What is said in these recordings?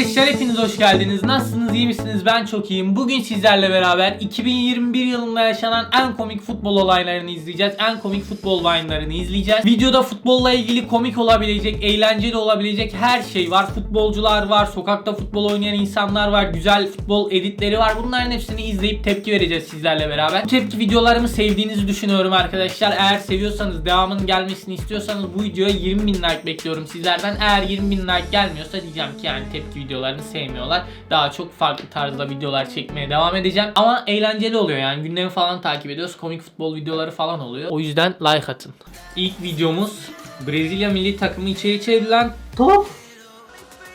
Arkadaşlar hepiniz hoş geldiniz. Nasılsınız, iyi misiniz? Ben çok iyiyim. Bugün sizlerle beraber 2021 yılında yaşanan en komik futbol olaylarını izleyeceğiz. En komik futbol vine'larını izleyeceğiz. Videoda futbolla ilgili komik olabilecek, eğlenceli olabilecek her şey var. Futbolcular var, sokakta futbol oynayan insanlar var, güzel futbol editleri var. Bunların hepsini izleyip tepki vereceğiz sizlerle beraber. Bu tepki videolarımı sevdiğinizi düşünüyorum arkadaşlar. Eğer seviyorsanız, devamının gelmesini istiyorsanız bu videoya 20 bin like bekliyorum sizlerden. Eğer 20 bin like gelmiyorsa diyeceğim ki yani tepki videolarını sevmiyorlar. Daha çok farklı tarzda videolar çekmeye devam edeceğim. Ama eğlenceli oluyor yani gündemi falan takip ediyoruz. Komik futbol videoları falan oluyor. O yüzden like atın. İlk videomuz Brezilya milli takımı içeri çevrilen top.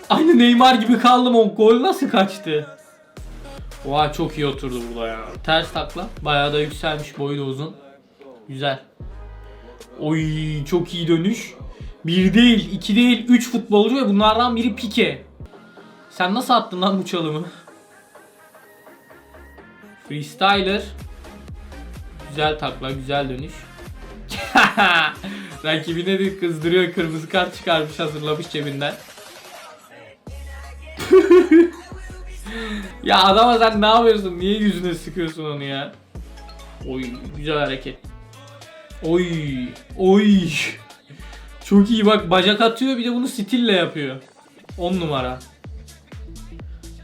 Aynı Neymar gibi kaldım o gol nasıl kaçtı? Oha çok iyi oturdu burada ya. Ters takla. Bayağı da yükselmiş boyu da uzun. Güzel. Oy çok iyi dönüş. Bir değil, iki değil, üç futbolcu ve bunlardan biri Pike. Sen nasıl attın lan bu çalımı? Freestyler. Güzel takla, güzel dönüş. Rakibine de kızdırıyor, kırmızı kart çıkarmış, hazırlamış cebinden. ya adama sen ne yapıyorsun? Niye yüzüne sıkıyorsun onu ya? Oy güzel hareket. Oy oy. Çok iyi bak bacak atıyor bir de bunu stille yapıyor. 10 numara.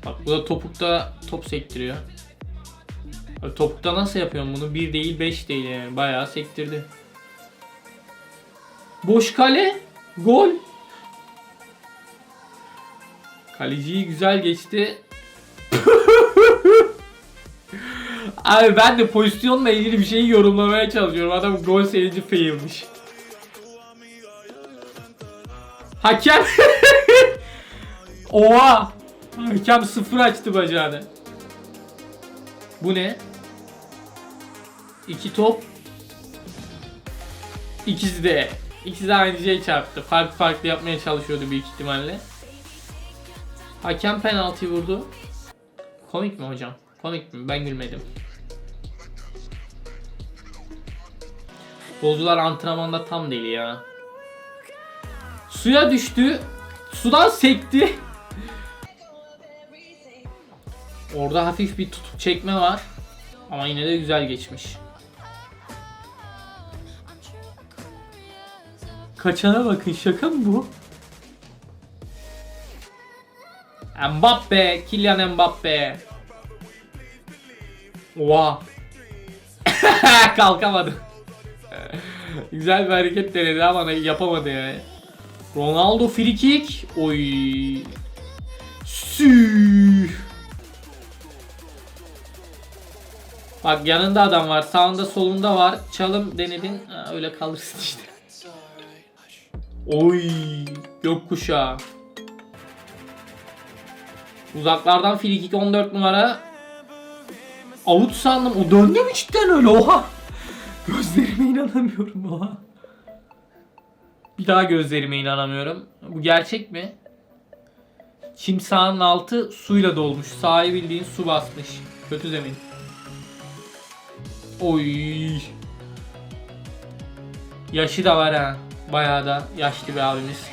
Bak bu da topukta top sektiriyor. Topukta nasıl yapıyorum bunu? 1 değil 5 değil yani. Bayağı sektirdi. Boş kale. Gol. Kaleciyi güzel geçti. Abi ben de pozisyonla ilgili bir şeyi yorumlamaya çalışıyorum. Adam gol sevinci failmiş. Hakem Oha! Hakem sıfır açtı bacağını. Bu ne? İki top. İkisi de. İkisi de aynı şey çarptı. Farklı farklı yapmaya çalışıyordu büyük ihtimalle. Hakem penaltı vurdu. Komik mi hocam? Komik mi? Ben gülmedim. Futbolcular antrenmanda tam deli ya. Suya düştü. Sudan sekti. Orada hafif bir tutup çekme var. Ama yine de güzel geçmiş. Kaçana bakın şaka mı bu? Mbappe, Kylian Mbappe. Oha. Kalkamadı. Güzel bir hareket denedi ama yapamadı yani. Ronaldo free kick. Oy. Sü. Bak yanında adam var. Sağında solunda var. Çalım denedin. Ha, öyle kalırsın işte. Oy. Gökkuşağı. Uzaklardan free kick 14 numara. Out sandım. O döndü mü cidden öyle? Oha. Gözlerime inanamıyorum oha. Bir daha gözlerime inanamıyorum. Bu gerçek mi? Çim sahanın altı suyla dolmuş. Sahayı bildiğin su basmış. Kötü zemin. Oy. Yaşı da var ha. Bayağı da yaşlı bir abimiz.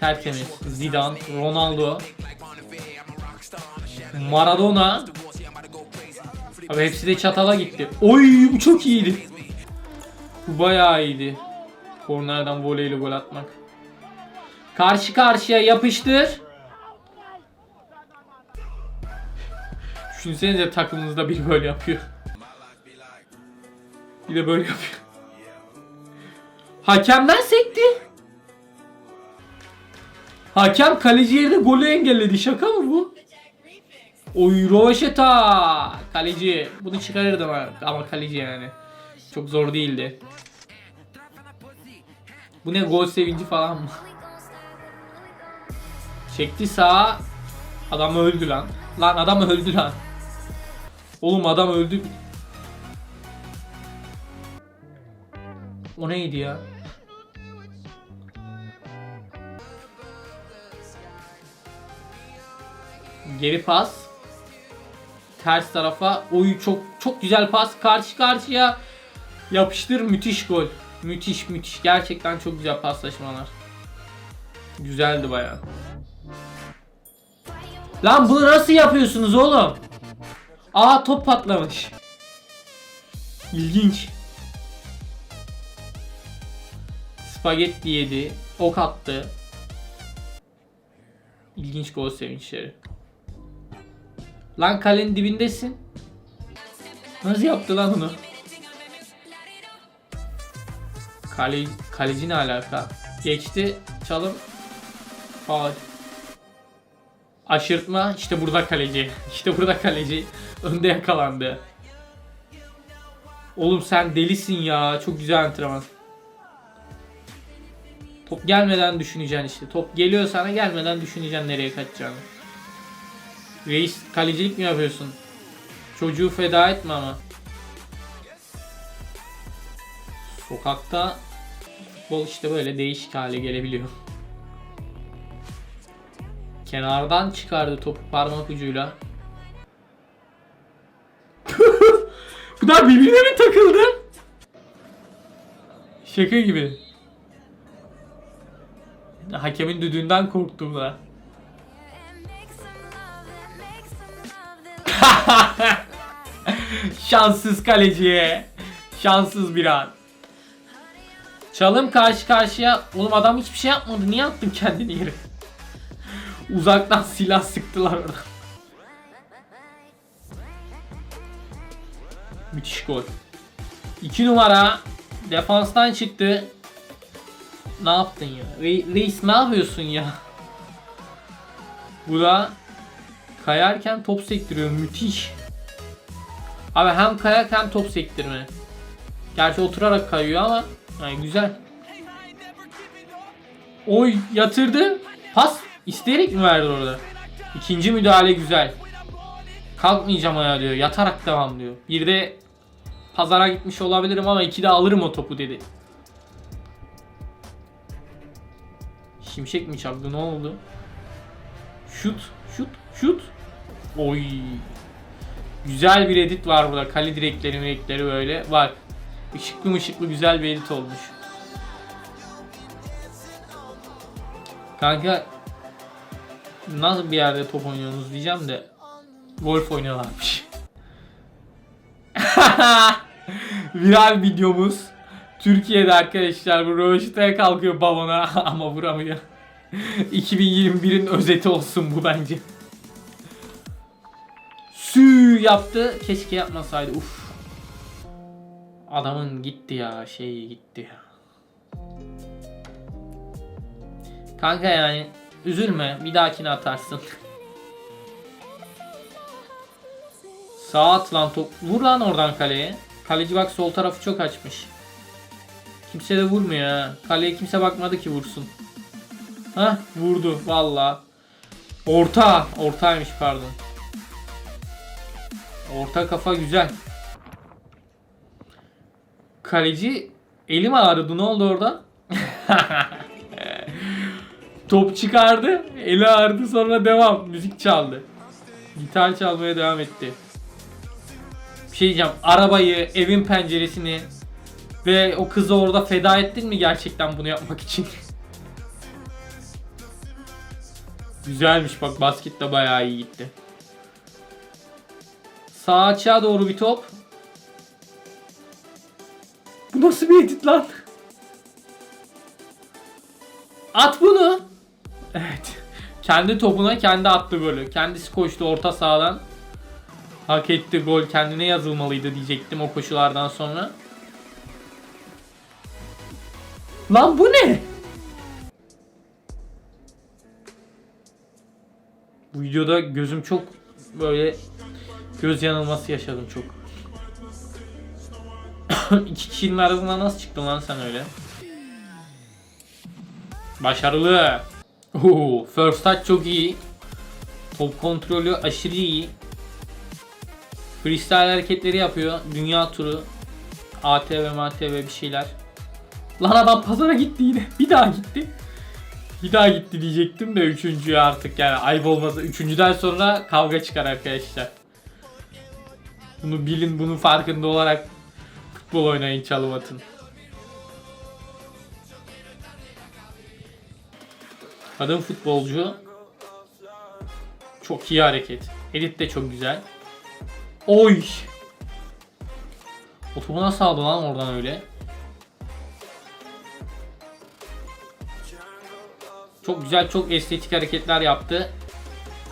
Tertemiz. Zidane, Ronaldo, Maradona. Abi hepsi de çatala gitti. Oy bu çok iyiydi. Bu bayağı iyiydi. Kornerden voleyle gol atmak. Karşı karşıya yapıştır. Düşünsenize takımınızda biri böyle yapıyor. Bir de böyle yapıyor. Hakemden sekti. Hakem kaleci yerine golü engelledi. Şaka mı bu? Oy Rovaşeta. Kaleci. Bunu çıkarırdım ama kaleci yani. Çok zor değildi. Bu ne gol sevinci falan mı? Çekti sağa. Adam öldü lan. Lan adam öldü lan. Oğlum adam öldü. O neydi ya? Geri pas. Ters tarafa. Oyu çok çok güzel pas. Karşı karşıya yapıştır müthiş gol. Müthiş müthiş. Gerçekten çok güzel paslaşmalar. Güzeldi bayağı. Lan bunu nasıl yapıyorsunuz oğlum? Aa top patlamış. İlginç. Spagetti yedi. Ok attı. İlginç gol sevinçleri. Lan kalenin dibindesin. Nasıl yaptı lan onu? Kale, kaleci ne alaka? Geçti. Çalım. Faul. Aşırtma. işte burada kaleci. İşte burada kaleci. Önde yakalandı. Oğlum sen delisin ya. Çok güzel antrenman. Top gelmeden düşüneceksin işte. Top geliyor sana gelmeden düşüneceksin nereye kaçacağını. Reis kalecilik mi yapıyorsun? Çocuğu feda etme ama. Sokakta futbol işte böyle değişik hale gelebiliyor. Kenardan çıkardı topu parmak ucuyla. Bunlar birbirine mi takıldı? Şaka gibi. Hakemin düdüğünden korktum da. Şanssız kaleciye. Şanssız bir an. Çalım karşı karşıya. Oğlum adam hiçbir şey yapmadı. Niye attın kendini yere? Uzaktan silah sıktılar orada. Müthiş gol. 2 numara defanstan çıktı. Ne yaptın ya? Re- Reis ne yapıyorsun ya? Bu da kayarken top sektiriyor. Müthiş. Abi hem kayak hem top sektirme. Gerçi oturarak kayıyor ama yani güzel. Oy yatırdı. Pas isteyerek mi verdi orada? İkinci müdahale güzel. Kalkmayacağım ayağa diyor. Yatarak devam diyor. Bir de pazara gitmiş olabilirim ama iki de alırım o topu dedi. Şimşek mi çaktı ne oldu? Şut, şut, şut. Oy. Güzel bir edit var burada. Kale direkleri direkleri böyle var. Işıklı mışıklı güzel bir edit olmuş. Kanka nasıl bir yerde top oynuyorsunuz diyeceğim de golf oynuyorlarmış. Viral videomuz. Türkiye'de arkadaşlar bu röveşataya kalkıyor balona ama vuramıyor. 2021'in özeti olsun bu bence. Sü yaptı. Keşke yapmasaydı. Uf. Adamın gitti ya. Şey gitti ya. Kanka yani üzülme. Bir dahakine atarsın. Sağ at top. Vur lan oradan kaleye. Kaleci bak sol tarafı çok açmış. Kimse de vurmuyor ha. Kaleye kimse bakmadı ki vursun. Hah vurdu valla. Orta. Ortaymış pardon. Orta kafa güzel. Kaleci elim ağrıdı. Ne oldu orada? Top çıkardı. Eli ağrıdı sonra devam. Müzik çaldı. Gitar çalmaya devam etti. Bir şey diyeceğim. Arabayı, evin penceresini ve o kızı orada feda ettin mi gerçekten bunu yapmak için? Güzelmiş bak basket de bayağı iyi gitti. Sağ açığa doğru bir top. Bu nasıl bir edit lan? At bunu. Evet. Kendi topuna kendi attı golü. Kendisi koştu orta sahadan. Hak etti gol. Kendine yazılmalıydı diyecektim o koşulardan sonra. Lan bu ne? Bu videoda gözüm çok böyle göz yanılması yaşadım çok. İki kişinin arasından nasıl çıktın lan sen öyle? Başarılı. Oo, first touch çok iyi. Top kontrolü aşırı iyi. Freestyle hareketleri yapıyor. Dünya turu. ATV, MATV bir şeyler. Lan adam pazara gitti yine. Bir daha gitti. Bir daha gitti diyecektim de üçüncüye artık yani ayıp olmasa. Üçüncüden sonra kavga çıkar arkadaşlar. Bunu bilin, bunun farkında olarak futbol oynayın, çalım atın. Kadın futbolcu Çok iyi hareket. Edit de çok güzel. Oy. O topu nasıl aldı lan oradan öyle? Çok güzel, çok estetik hareketler yaptı.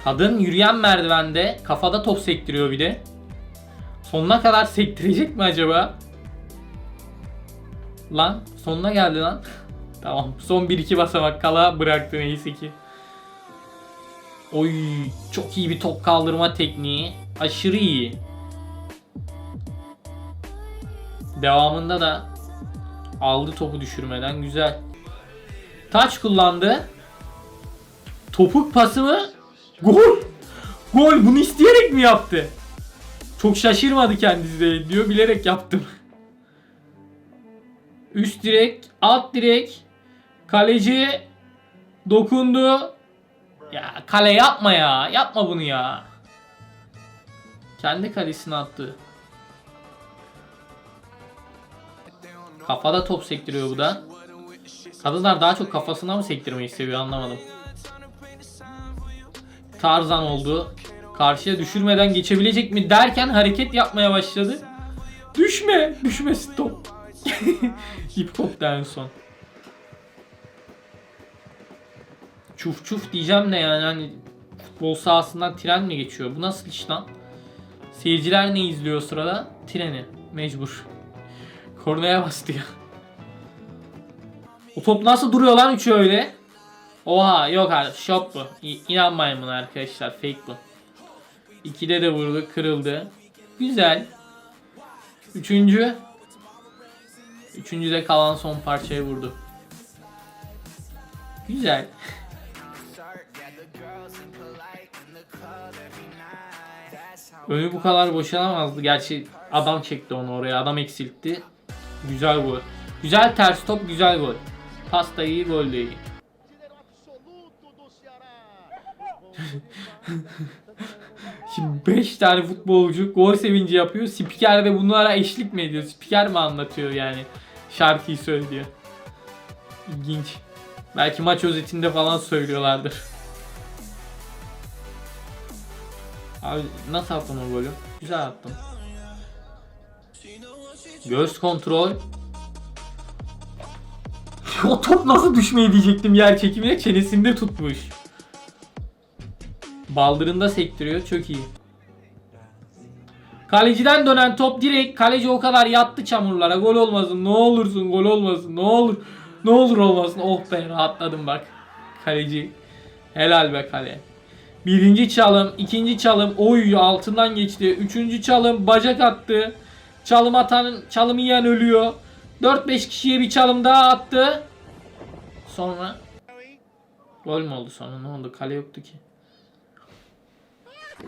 Kadın yürüyen merdivende kafada top sektiriyor bir de. Sonuna kadar sektirecek mi acaba? Lan sonuna geldi lan. tamam son 1-2 basamak kala bıraktı neyse ki. Oy çok iyi bir top kaldırma tekniği. Aşırı iyi. Devamında da aldı topu düşürmeden güzel. Taç kullandı. Topuk pası mı? Gol! Gol! Bunu isteyerek mi yaptı? Çok şaşırmadı kendisi de diyor. Bilerek yaptım. Üst direk, alt direk. Kaleci dokundu. Ya kale yapma ya. Yapma bunu ya. Kendi kalesine attı. Kafada top sektiriyor bu da. Kadınlar daha çok kafasına mı sektirmeyi seviyor anlamadım. Tarzan oldu. Karşıya düşürmeden geçebilecek mi derken hareket yapmaya başladı. Düşme! Düşme stop. Hip hop en son. Çuf çuf diyeceğim ne yani hani futbol sahasından tren mi geçiyor? Bu nasıl iş lan? Seyirciler ne izliyor sırada? Treni. Mecbur. Kornaya bastı ya. O top nasıl duruyor lan üçü öyle? Oha yok abi şok bu. İ- İnanmayın buna arkadaşlar fake bu. İkide de vurdu kırıldı. Güzel. Üçüncü. Üçüncü de kalan son parçayı vurdu. Güzel. Önü bu kadar boşalamazdı. Gerçi adam çekti onu oraya. Adam eksiltti. Güzel gol. Güzel ters top, güzel gol. Pas da iyi, gol de iyi. Şimdi 5 tane futbolcu gol sevinci yapıyor. Spiker de bunlara eşlik mi ediyor? Spiker mi anlatıyor yani? Şarkıyı söylüyor. İlginç. Belki maç özetinde falan söylüyorlardır. Abi nasıl attın o golü? Güzel attım. Göz kontrol. o top nasıl düşmeyi diyecektim yer çekimine çenesinde tutmuş. Baldırında sektiriyor. Çok iyi. Kaleciden dönen top direkt kaleci o kadar yattı çamurlara. Gol olmasın. Ne olursun gol olmasın. Ne olur. Ne olur olmasın. Oh be rahatladım bak. Kaleci. Helal be kale. Birinci çalım, ikinci çalım, oy altından geçti. Üçüncü çalım, bacak attı. Çalım atan, çalım yiyen ölüyor. 4-5 kişiye bir çalım daha attı. Sonra gol mü oldu sonra? Ne oldu? Kale yoktu ki.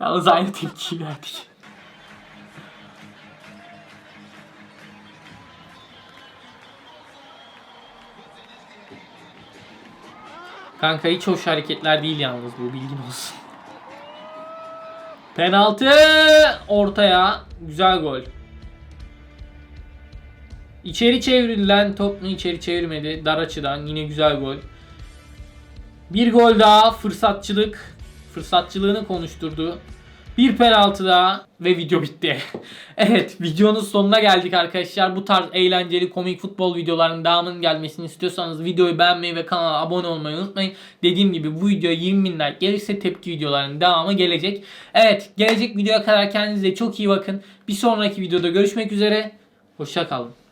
Yalnız aynı tepkiyi verdik. Kanka hiç hoş hareketler değil yalnız bu bilgin olsun. Penaltı ortaya. Güzel gol. İçeri çevrilen top mu içeri çevirmedi. Dar açıdan yine güzel gol. Bir gol daha fırsatçılık. Fırsatçılığını konuşturdu. Bir penaltı daha ve video bitti. evet videonun sonuna geldik arkadaşlar. Bu tarz eğlenceli komik futbol videolarının devamının gelmesini istiyorsanız videoyu beğenmeyi ve kanala abone olmayı unutmayın. Dediğim gibi bu videoya 20 bin like gelirse tepki videolarının devamı gelecek. Evet gelecek videoya kadar kendinize çok iyi bakın. Bir sonraki videoda görüşmek üzere. Hoşça kalın.